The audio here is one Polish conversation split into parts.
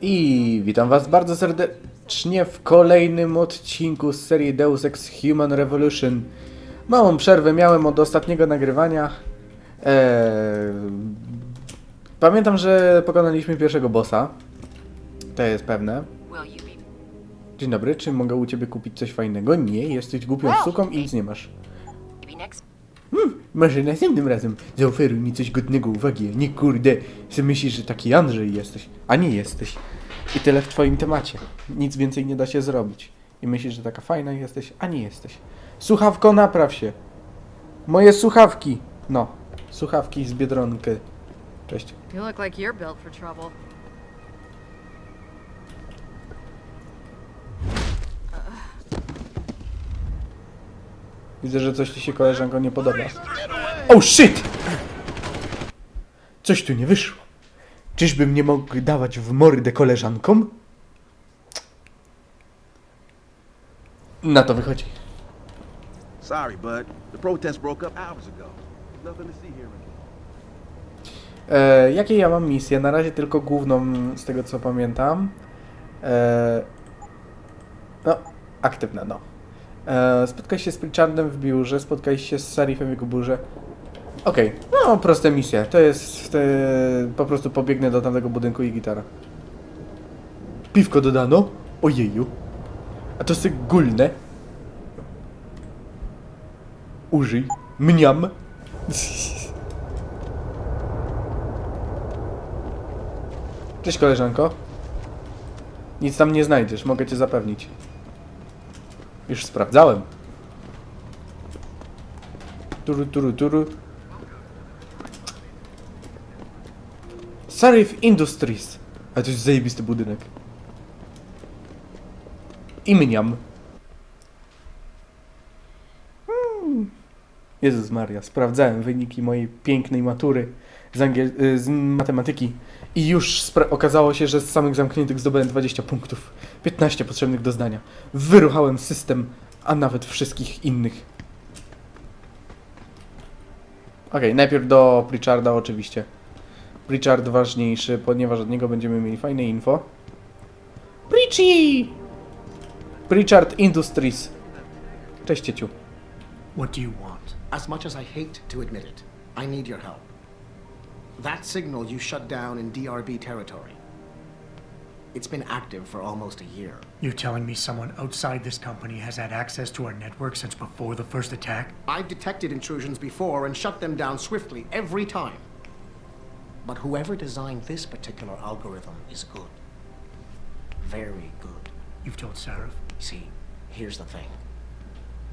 I witam was bardzo serdecznie w kolejnym odcinku z serii Deus Ex Human Revolution. Małą przerwę miałem od ostatniego nagrywania. Eee, pamiętam, że pokonaliśmy pierwszego bossa. To jest pewne. Dzień dobry, czy mogę u ciebie kupić coś fajnego? Nie, jesteś głupią suką i nic nie masz. Next? Może następnym razem zaoferuj mi coś godnego uwagi, a nie kurde, że myślisz, że taki Andrzej jesteś, a nie jesteś. I tyle w twoim temacie. Nic więcej nie da się zrobić. I myślisz, że taka fajna jesteś, a nie jesteś. Słuchawko, napraw się. Moje słuchawki. No, słuchawki z Biedronki. Cześć. You look like you're built for trouble. Widzę, że coś ci się koleżanko nie podoba. Oh shit! Coś tu nie wyszło. Czyżbym nie mógł dawać w mordę koleżankom? Na to wychodzi. Sorry, bud. The protest broke up hours ago. There's nothing to see here. E, jakie ja mam misje? Na razie tylko główną, z tego co pamiętam. E, no, aktywna, no. E, spotkaj się z Pritchardem w biurze, spotkaj się z Sarifem w jego biurze. Okej, no proste misje. To jest po prostu pobiegnę do tamtego budynku i gitara. Piwko dodano? Ojeju. A to jest gulne. Użyj. Mniam. Cześć koleżanko. Nic tam nie znajdziesz, mogę cię zapewnić. Już sprawdzałem. Turu, turu, turu. Sarif Industries. Ale to jest zajebisty budynek. I mniam. Hmm. Jezus Maria, sprawdzałem wyniki mojej pięknej matury z, angiel- y, z matematyki i już okazało się, że z samych zamkniętych zdobyłem 20 punktów, 15 potrzebnych do zdania. Wyruchałem system, a nawet wszystkich innych. Okej, najpierw do Pritcharda oczywiście. Pritchard ważniejszy, ponieważ od niego będziemy mieli fajne info. Pritchy! Pritchard Industries. Cześć cieciu. What do you want? As much as I hate to admit it, I need your help. That signal you shut down in DRB territory. It's been active for almost a year. You're telling me someone outside this company has had access to our network since before the first attack? I've detected intrusions before and shut them down swiftly every time. But whoever designed this particular algorithm is good. Very good. You've told Sarah? See, here's the thing.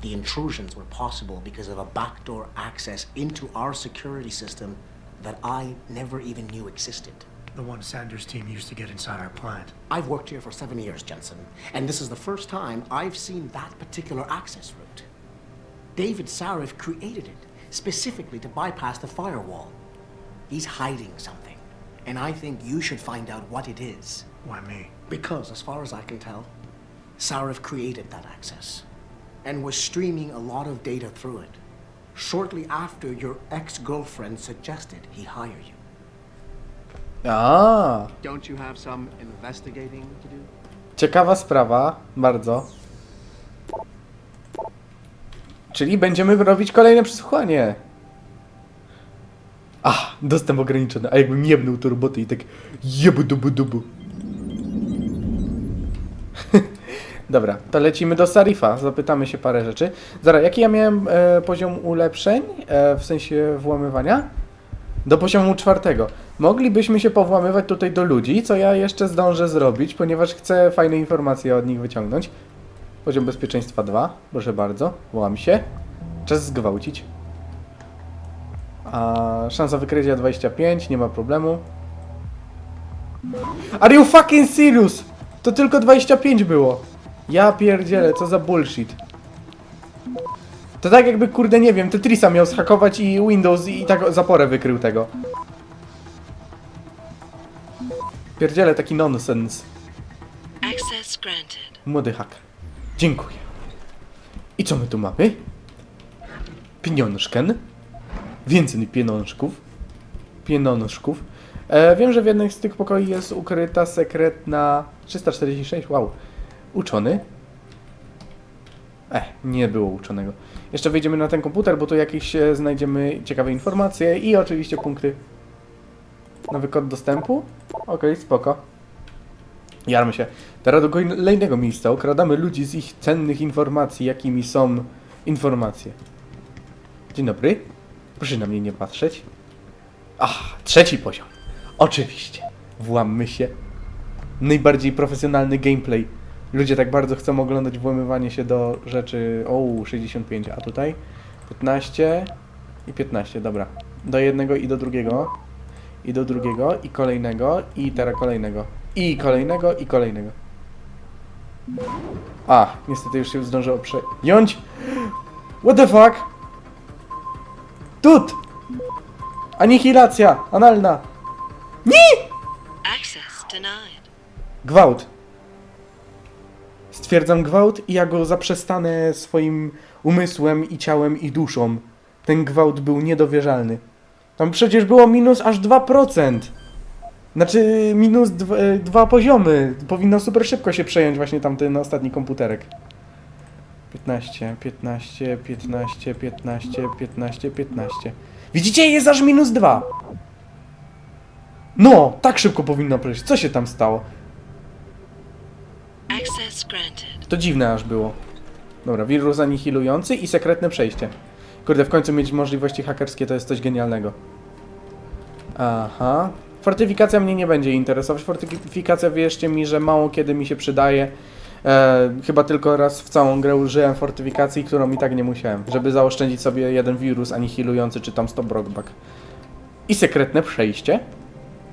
The intrusions were possible because of a backdoor access into our security system that I never even knew existed. The one Sanders team used to get inside our plant. I've worked here for seven years, Jensen, and this is the first time I've seen that particular access route. David Sarif created it specifically to bypass the firewall. He's hiding something, and I think you should find out what it is. Why me? Because, as far as I can tell, Sarif created that access and was streaming a lot of data through it. Shortly after your ex girlfriend suggested he hire you. A, Don't you have some investigating to do? ciekawa sprawa, bardzo. Czyli będziemy robić kolejne przesłuchanie. Ach, dostęp ograniczony. A jakbym jebnął to roboty i tak jebu dubu dubu. Dobra, to lecimy do Sarifa. Zapytamy się parę rzeczy. Zaraz, jaki ja miałem e, poziom ulepszeń? E, w sensie włamywania? Do poziomu czwartego. Moglibyśmy się powłamywać tutaj do ludzi, co ja jeszcze zdążę zrobić, ponieważ chcę fajne informacje od nich wyciągnąć. Poziom bezpieczeństwa 2, proszę bardzo, łam się. Czas zgwałcić. A szansa wykrycia 25, nie ma problemu. Are you fucking serious? To tylko 25 było. Ja pierdzielę, co za bullshit. To tak jakby, kurde, nie wiem, Tetrisa miał zhakować i Windows i tak zaporę wykrył tego. Pierdzielę, taki nonsens. Access granted. Młody haker. Dziękuję. I co my tu mamy? Pieniążken. Więcej pieniążków. Pieniążków. E, wiem, że w jednym z tych pokoi jest ukryta sekretna 346. Wow. Uczony? Eh, nie było uczonego. Jeszcze wejdziemy na ten komputer, bo tu jakieś e, znajdziemy ciekawe informacje i oczywiście punkty. Nowy kod dostępu? Okej, spoko. Jarmy się. Teraz do kolejnego miejsca. Okradamy ludzi z ich cennych informacji, jakimi są informacje. Dzień dobry. Proszę na mnie nie patrzeć. Ach, trzeci poziom. Oczywiście. Włammy się. Najbardziej profesjonalny gameplay. Ludzie tak bardzo chcą oglądać włamywanie się do rzeczy. O, 65, a tutaj 15 i 15, dobra. Do jednego i do drugiego. I do drugiego, i kolejnego, i teraz kolejnego. I kolejnego, i kolejnego. A, niestety już się zdążyło przejąć. What the fuck? Tut! Anihilacja! Analna! Denied. Gwałt. Stwierdzam gwałt i ja go zaprzestanę swoim umysłem i ciałem i duszą. Ten gwałt był niedowierzalny. Tam przecież było minus aż 2%. Znaczy minus e, dwa poziomy. Powinno super szybko się przejąć właśnie tamten ostatni komputerek. 15, 15, 15, 15, 15, 15. Widzicie? Jest aż minus 2. No, tak szybko powinno przejść. Co się tam stało? To dziwne aż było. Dobra, wirus anihilujący i sekretne przejście. Kurde, w końcu mieć możliwości hakerskie to jest coś genialnego. Aha. Fortyfikacja mnie nie będzie interesować. Fortyfikacja wierzcie mi, że mało kiedy mi się przydaje. E, chyba tylko raz w całą grę użyłem fortyfikacji, którą i tak nie musiałem. Żeby zaoszczędzić sobie jeden wirus anihilujący czy tam stop rockback. I sekretne przejście.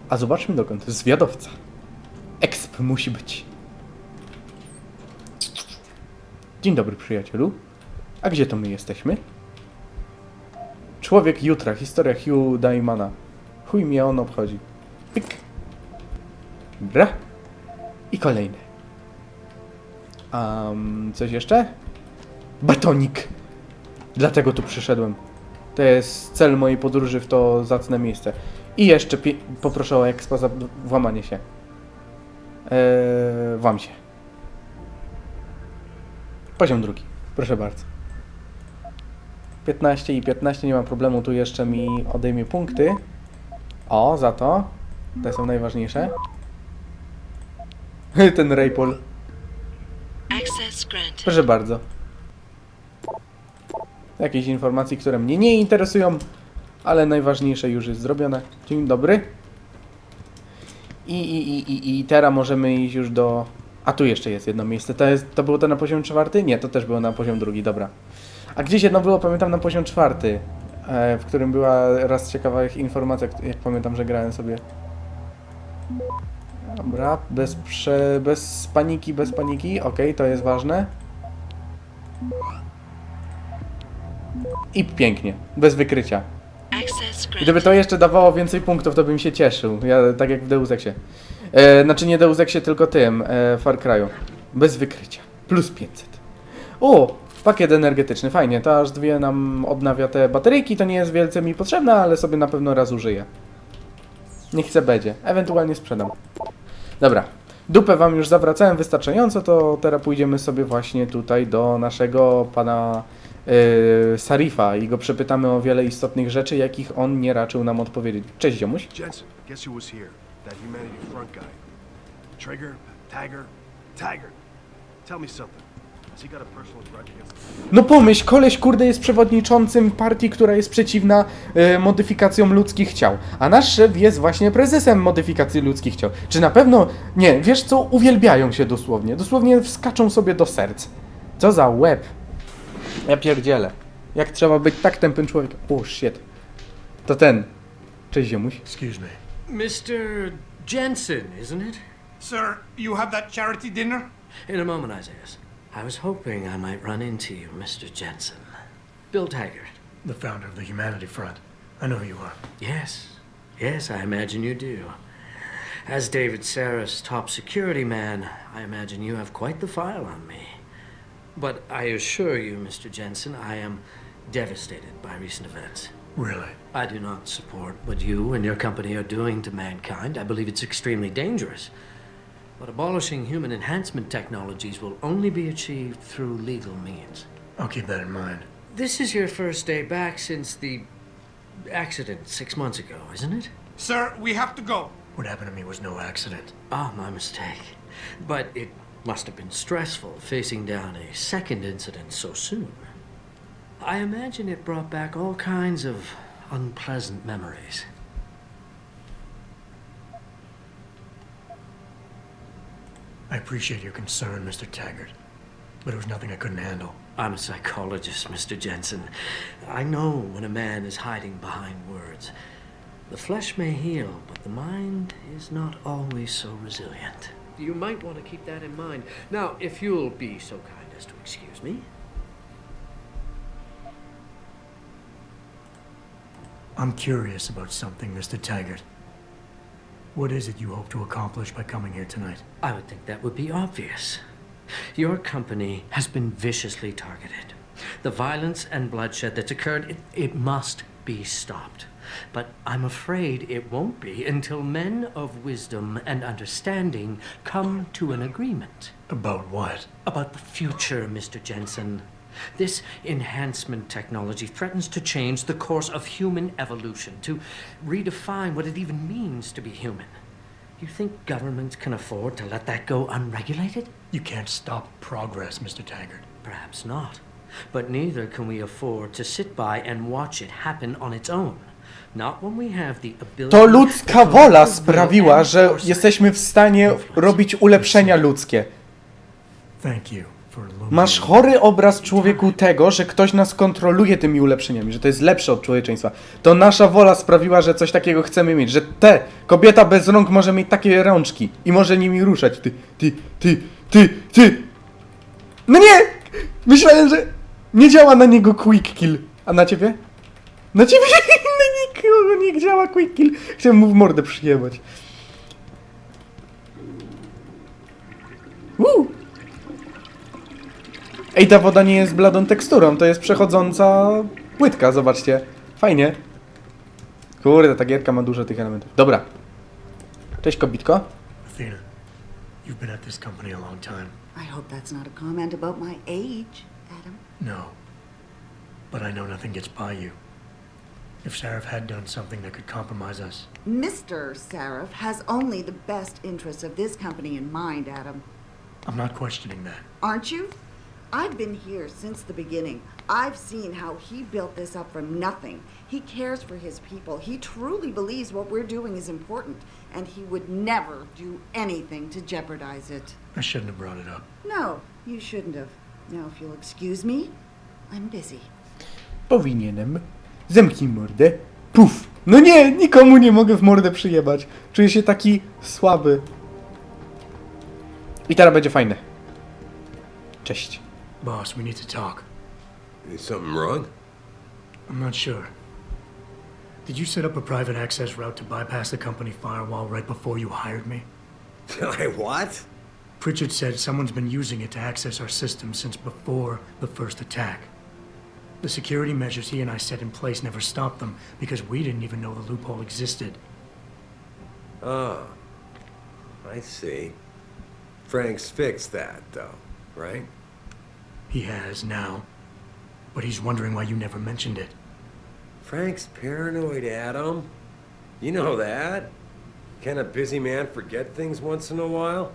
A zobaczmy dokąd. Zwiadowca. Exp musi być. Dzień dobry, przyjacielu. A gdzie to my jesteśmy? Człowiek jutra, historia Hugh Daimana. Chuj mnie on obchodzi. Pyk. Dobra. I kolejny. Um, coś jeszcze? Batonik. Dlatego tu przyszedłem. To jest cel mojej podróży w to zacne miejsce. I jeszcze poproszę o expo za włamanie się. Eee, włam się. Poziom drugi. Proszę bardzo. 15 i 15, nie ma problemu, tu jeszcze mi odejmie punkty. O, za to. Te są najważniejsze. Ten Raypol. Proszę bardzo. Jakieś informacje, które mnie nie interesują, ale najważniejsze już jest zrobione. Dzień dobry. I, i, i, i, i teraz możemy iść już do... A tu jeszcze jest jedno miejsce. To, jest, to było to na poziom czwarty? Nie, to też było na poziom drugi, dobra. A gdzieś jedno było, pamiętam, na poziom czwarty, e, w którym była raz ciekawa informacja, jak pamiętam, że grałem sobie. Dobra, bez, prze, bez paniki, bez paniki, okej, to jest ważne. I pięknie, bez wykrycia. Gdyby to jeszcze dawało więcej punktów, to bym się cieszył. Ja tak jak w Deus Exie. E, znaczy nie Deus Exie, tylko tym, e, Far Cry'u. Bez wykrycia. Plus 500. O! Pakiet energetyczny, fajnie. To aż dwie nam odnawia te bateryjki. To nie jest wielce mi potrzebne, ale sobie na pewno raz użyję. Niech chce będzie. Ewentualnie sprzedam. Dobra. Dupę wam już zawracałem wystarczająco, to teraz pójdziemy sobie właśnie tutaj do naszego pana yy, Sarifa i go przepytamy o wiele istotnych rzeczy, jakich on nie raczył nam odpowiedzieć. Cześć ziomuś. Jensen, guess who was here? That Humanity Front guy. Trigger? Tagger? Taggart. Tell me something. Has he got a personal grudge against No pomyśl, koleś kurde jest przewodniczącym partii, która jest przeciwna e, modyfikacjom ludzkich ciał. A nasz szef jest właśnie prezesem modyfikacji ludzkich ciał. Czy na pewno... Nie, wiesz co? Uwielbiają się dosłownie. Dosłownie wskaczą sobie do serc. Co za łeb. Ja pierdzielę. Jak trzeba być tak tępym człowiekiem. O, shit. To ten. Cześć ziomuś. Excuse me. Mr. Jensen, isn't it? Sir, you have that charity dinner? In a moment, Isaiah. I was hoping I might run into you, Mr. Jensen. Bill Taggart. The founder of the Humanity Front. I know who you are. Yes, yes, I imagine you do. As David Sarah's top security man, I imagine you have quite the file on me. But I assure you, Mr. Jensen, I am devastated by recent events. Really? I do not support what you and your company are doing to mankind. I believe it's extremely dangerous. But abolishing human enhancement technologies will only be achieved through legal means. I'll keep that in mind. This is your first day back since the accident six months ago, isn't it? Sir, we have to go. What happened to me was no accident. Ah, my mistake. But it must have been stressful facing down a second incident so soon. I imagine it brought back all kinds of unpleasant memories. I appreciate your concern, Mr. Taggart, but it was nothing I couldn't handle. I'm a psychologist, Mr. Jensen. I know when a man is hiding behind words. The flesh may heal, but the mind is not always so resilient. You might want to keep that in mind. Now, if you'll be so kind as to excuse me. I'm curious about something, Mr. Taggart. What is it you hope to accomplish by coming here tonight? I would think that would be obvious. Your company has been viciously targeted. The violence and bloodshed that's occurred, it, it must be stopped. But I'm afraid it won't be until men of wisdom and understanding come to an agreement About what? about the future, Mr. Jensen. This enhancement technology threatens to change the course of human evolution, to redefine what it even means to be human. You think governments can afford to let that go unregulated? You can't stop progress, Mr. Taggart. Perhaps not. But neither can we afford to sit by and watch it happen on its own. Not when we have the ability To ludzka to wola control sprawiła, and że force jesteśmy w stanie robić ulepszenia ludzkie. Thank you for illuminating. Masz chory obraz człowieku tego, że ktoś nas kontroluje tymi ulepszeniami, że to jest lepsze od człowieczeństwa. To nasza wola sprawiła, że coś takiego chcemy mieć, że te, kobieta bez rąk może mieć takie rączki i może nimi ruszać. Ty, ty, ty, ty, ty. No nie! Myślałem, że nie działa na niego quick kill. A na ciebie? Na ciebie na nikogo nie działa quick kill. Chciałem mu w mordę przyjebać. Woo! Ej, ta woda nie jest bladą teksturą, to jest przechodząca płytka, zobaczcie. Fajnie. Kurde, ta gierka ma dużo tych elementów. Dobra. Cześć, kobitko. Athena, you've been at this company a long time. I hope that's not a comment about my age, Adam. No. But I know nothing gets by you. If Sheriff had done something that could compromise us, Mr. Sarif has only the best interests of this company in mind, Adam. I'm not questioning that. Aren't you? I've been here since the beginning. I've seen how he built this up from nothing. He cares for his people. He truly believes what we're doing is important, and he would never do anything to jeopardize it. I shouldn't have brought it up. No, you shouldn't have. Now, if you'll excuse me, I'm busy. Powinienem. Zemknij mordę. Puf. No nie, nikomu nie mogę w mordę przyjebać. Czuję się taki słaby. I teraz będzie fajne. Cześć. Boss, we need to talk. Is something wrong? I'm not sure. Did you set up a private access route to bypass the company firewall right before you hired me? I what? Pritchard said someone's been using it to access our system since before the first attack. The security measures he and I set in place never stopped them because we didn't even know the loophole existed. Oh, I see. Frank's fixed that, though, right? He has now. But he's wondering why you never mentioned it. Frank's paranoid, Adam. You know that. Can a busy man forget things once in a while?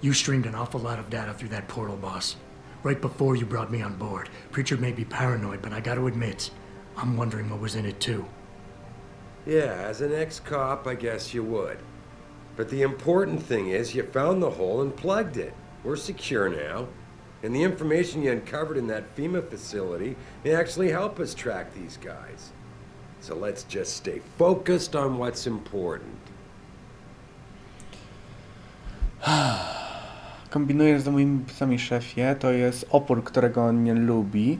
You streamed an awful lot of data through that portal, boss. Right before you brought me on board. Pritchard may be paranoid, but I gotta admit, I'm wondering what was in it too. Yeah, as an ex-cop, I guess you would. But the important thing is you found the hole and plugged it. We're secure now. And the information you uncovered in that FEMA facility may actually help us track these guys. So let's just stay focused on what's important. Kombinujesz z moimi psami szefie, to jest opór, którego on nie lubi.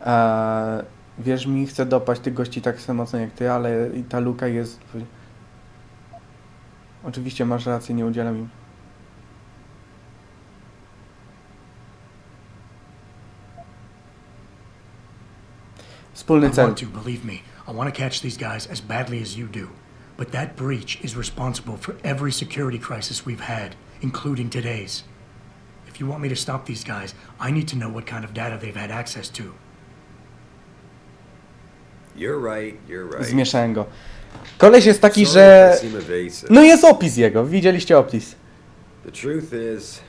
Eee, wierz mi, chcę dopaść tych gości tak samo jak ty, ale ta luka jest... Oczywiście masz rację, nie udzielam im. Wspólny I cel. want to, believe me. I want to catch these guys as badly as you do. But that breach is responsible for every security crisis we've had, including today's. If you want me to stop these guys, I need to know what kind of data they've had access to. You're right, you're right. Zmieszałem go. Koleś jest taki, Sorry że... if I seem evasive. No jest opis jego, widzieliście opis. The truth is,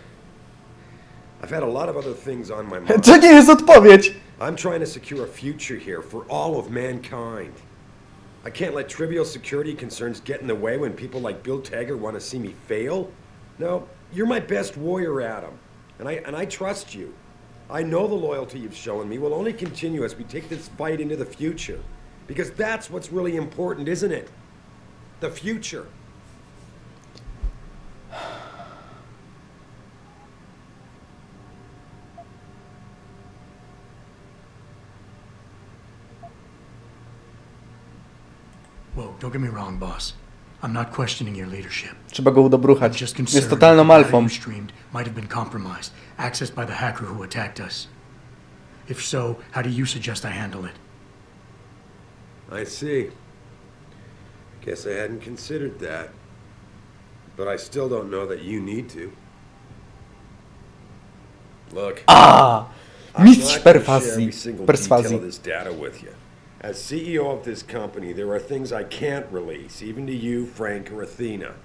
I've had a lot of other things on my mind. To nie jest odpowiedź! I'm trying to secure a future here for all of mankind. I can't let trivial security concerns get in the way when people like Bill Taggart want to see me fail. No, you're my best warrior, Adam, and I and I trust you. I know the loyalty you've shown me will only continue as we take this fight into the future, because that's what's really important, isn't it? The future. Don't get me wrong, boss. I'm not questioning your leadership. Trzeba go I'm udobruchać. just Jest concerned totalną that the data alfą. you streamed might have been compromised, accessed by the hacker who attacked us. If so, how do you suggest I handle it? I see. Guess I hadn't considered that. But I still don't know that you need to. Look. A! I'm Mistrz not gonna share perswazji. every single detail of Perswazji. this data with you. As CEO of this company, there are things I can't release, even to you, Frank, or Athena.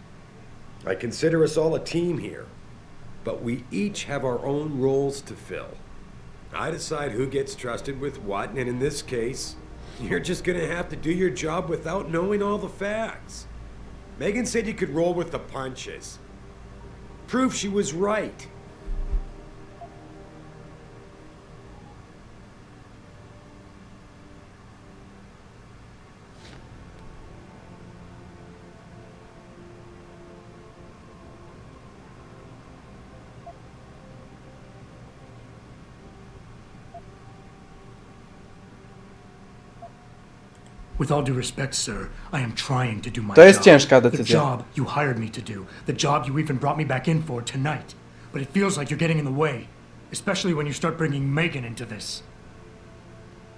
I consider us all a team here, but we each have our own roles to fill. I decide who gets trusted with what, and in this case, you're just gonna have to do your job without knowing all the facts. Megan said you could roll with the punches. Proof she was right. With all due respect, sir, I am trying to do my To jest job. ciężka The decyzja. job you hired me to do. The job you even brought me back in for tonight. But it feels like you're getting in the way. Especially when you start bringing Megan into this.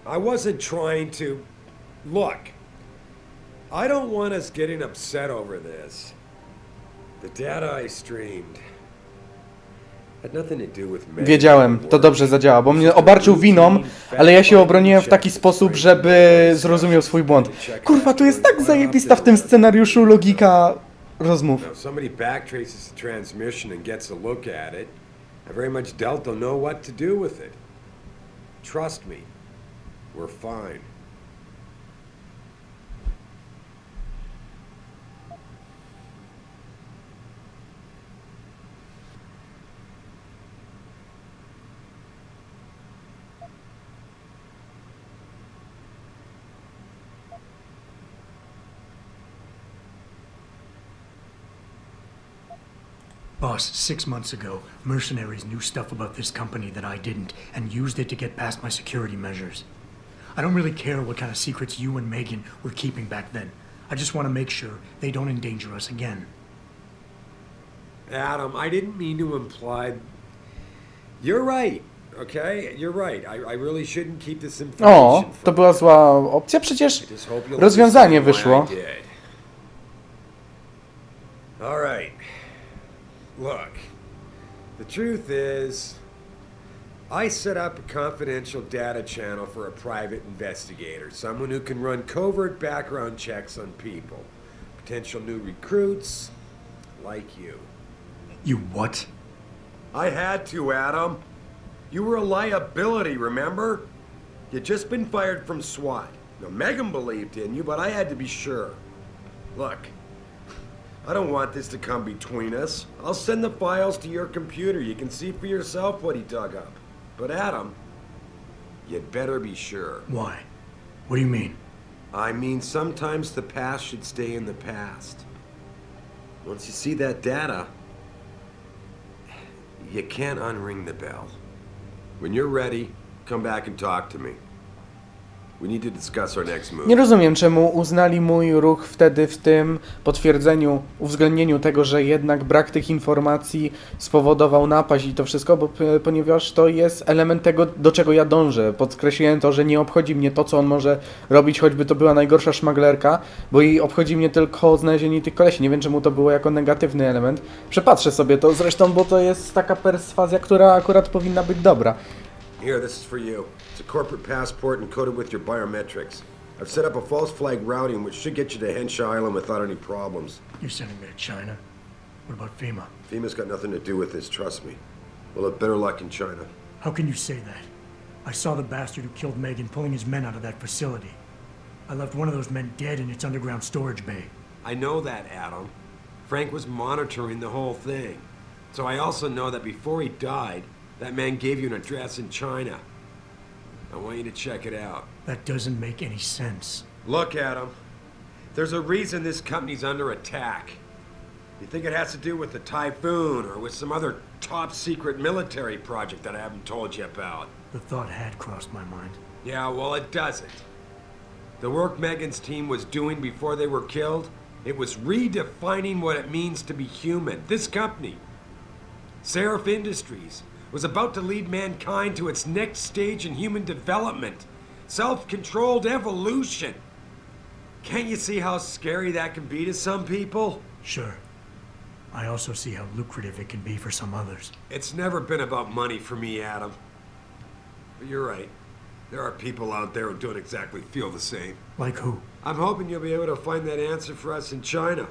I wasn't trying to. Look, I don't want us getting upset over this. The data I streamed Wiedziałem, to dobrze zadziała, bo mnie obarczył winą, ale ja się obroniłem w taki sposób, żeby zrozumiał swój błąd. Kurwa, tu jest tak zajebista w tym scenariuszu logika rozmów. Now, if somebody backtraces the transmission and gets a look at it, I very much doubt they'll know what to do with it. Trust me, we're fine. Boss, six months ago, mercenaries knew stuff about this company that I didn't and used it to get past my security measures. I don't really care what kind of secrets you and Megan were keeping back then. I just want to make sure they don't endanger us again. Adam, I didn't mean to imply. You're right, okay? You're right. I, I really shouldn't keep this O, information. to from była zła opcja, przecież I just hope you'll rozwiązanie understand wyszło. why I did. All right. Look, the truth is, I set up a confidential data channel for a private investigator, someone who can run covert background checks on people, potential new recruits, like you. You what? I had to, Adam. You were a liability, remember? You'd just been fired from SWAT. Now, Megan believed in you, but I had to be sure. Look, I don't want this to come between us. I'll send the files to your computer. You can see for yourself what he dug up. But, Adam, you'd better be sure. Why? What do you mean? I mean, sometimes the past should stay in the past. Once you see that data, you can't unring the bell. When you're ready, come back and talk to me. Nie rozumiem, czemu uznali mój ruch wtedy w tym potwierdzeniu, uwzględnieniu tego, że jednak brak tych informacji spowodował napaść i to wszystko, bo, p- ponieważ to jest element tego, do czego ja dążę. Podkreśliłem to, że nie obchodzi mnie to, co on może robić, choćby to była najgorsza szmaglerka, bo i obchodzi mnie tylko znalezienie tych kolesi. Nie wiem, czemu to było jako negatywny element. Przepatrzę sobie to zresztą, bo to jest taka perswazja, która akurat powinna być dobra. Here, this is for you. It's a corporate passport encoded with your biometrics. I've set up a false flag routing which should get you to Henshaw Island without any problems. You're sending me to China? What about FEMA? FEMA's got nothing to do with this, trust me. We'll have better luck in China. How can you say that? I saw the bastard who killed Megan pulling his men out of that facility. I left one of those men dead in its underground storage bay. I know that, Adam. Frank was monitoring the whole thing. So I also know that before he died, that man gave you an address in China. I want you to check it out. That doesn't make any sense. Look, Adam. There's a reason this company's under attack. You think it has to do with the typhoon or with some other top secret military project that I haven't told you about? The thought had crossed my mind. Yeah, well, it doesn't. The work Megan's team was doing before they were killed, it was redefining what it means to be human. This company, Seraph Industries, was about to lead mankind to its next stage in human development self controlled evolution. Can't you see how scary that can be to some people? Sure. I also see how lucrative it can be for some others. It's never been about money for me, Adam. But you're right. There are people out there who don't exactly feel the same. Like who? I'm hoping you'll be able to find that answer for us in China.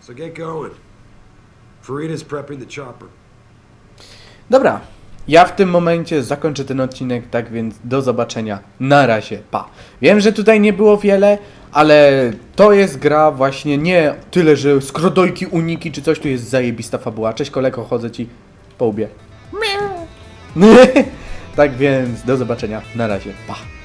So get going. Farida's prepping the chopper. Dobra, ja w tym momencie zakończę ten odcinek, tak więc do zobaczenia. Na razie, pa. Wiem, że tutaj nie było wiele, ale to jest gra właśnie nie tyle, że skrodojki, uniki czy coś, tu jest zajebista fabuła. Cześć kolego, chodzę ci po łbie. tak więc do zobaczenia. Na razie, pa.